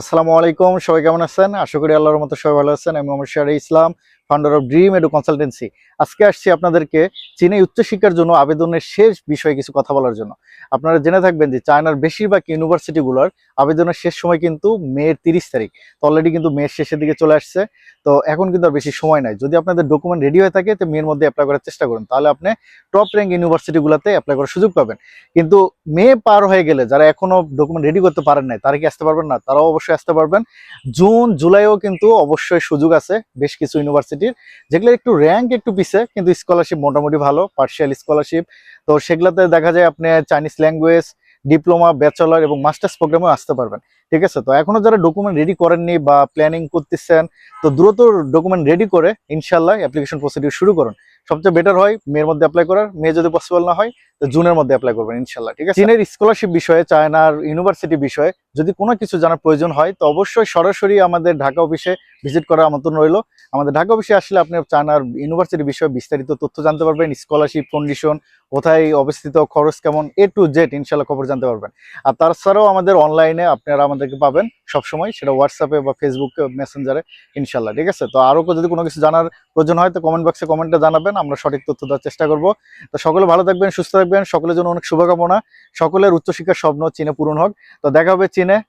আসসালামু আলাইকুম, সবাই কেমন আছেন? আশা করি আল্লাহর মতো সবাই ভালো আছেন। আমি Shah Islam founder of dream edu consultancy আজকে আসছি আপনাদেরকে চীনে উচ্চশিক্ষার জন্য আবেদনের শেষ বিষয়ে কিছু কথা বলার জন্য। আপনারা জেনে থাকবেন যে চায়নার বেশিরভাগ ইউনিভার্সিটিগুলোর আবেদনের শেষ সময় কিন্তু মেয়ের তিরিশ তারিখ। তো অলরেডি কিন্তু মেয়ের শেষের দিকে চলে আসছে। তো এখন কিন্তু আর বেশি সময় নাই। যদি আপনাদের ডকুমেন্ট রেডি হয়ে থাকে, তো মেয়ের মধ্যে অ্যাপ্লাই করার চেষ্টা করুন। তাহলে আপনি টপ র্যাঙ্ক ইউনিভার্সিটিগুলোতে অ্যাপ্লাই করার সুযোগ পাবেন। কিন্তু মে পার হয়ে গেলে যারা এখনও ডকুমেন্ট রেডি করতে পারেন নাই, তারা কি আসতে পারবেন না? তারাও অবশ্যই আসতে পারবেন। জুন, জুলাইও কিন্তু অবশ্যই সুযোগ আছে। বেশ কিছু ইউনিভার্সিটির যেগুলো একটু র্যাঙ্ক একটু পিছে, কিন্তু স্কলারশিপ মোটামুটি ভালো পার্শিয়াল স্কলারশিপ তো সেগুলোতে দেখা যায় আপনি চাইনিজ ল্যাঙ্গুয়েজ ডিপ্লোমা ব্যাচেলর এবং মাস্টার্স প্রোগ্রামেও আসতে পারবেন। ঠিক আছে? তো এখনও যারা ডকুমেন্ট রেডি করেননি বা প্ল্যানিং করতেছেন, তো দ্রুত ডকুমেন্ট রেডি করে ইনশাল্লাহ অ্যাপ্লিকেশন প্রসিডিউর শুরু করুন। সবচেয়ে বেটার হয় মেয়ের মধ্যে অ্যাপ্লাই করার, মেয়ে যদি পসিবল না হয়, তো জুনের মধ্যে অ্যাপ্লাই করবেন ইনশাল্লাহ ঠিক আছে? চীনের স্কলারশিপ বিষয়ে চায়নার ইউনিভার্সিটি বিষয়ে যদি কোনো কিছু জানার প্রয়োজন হয়, তো অবশ্যই সরাসরি আমাদের ঢাকা অফিসে ভিজিট করার আমন্ত্রণ রইল। আমাদের ঢাকা অফিসে আসলে আপনি চায়নার ইউনিভার্সিটি বিষয়ে বিস্তারিত তথ্য জানতে পারবেন, স্কলারশিপ কন্ডিশন কোথায় অবস্থিত, খরচ কেমন এ টু জেড ইনশাল্লাহ খবর জানতে পারবেন। আর তাছাড়াও আমাদের অনলাইনে আপনারা আমাদেরকে পাবেন সবসময়, সেটা হোয়াটসঅ্যাপে বা ফেসবুক মেসেঞ্জারে ইনশাল্লাহ ঠিক আছে? তো আরও যদি কোনো কিছু জানার প্রয়োজন হয়, তো কমেন্ট বক্সে কমেন্টে জানাবেন, আমরা সঠিক তথ্য দেওয়ার চেষ্টা করব। তো সকলে ভালো থাকবেন, সুস্থ থাকবেন, সকলের জন্য অনেক শুভকামনা। সকলের উচ্চশিক্ষার স্বপ্ন, চীনে পূরণ হোক। তো দেখা হবে চীনে કરીને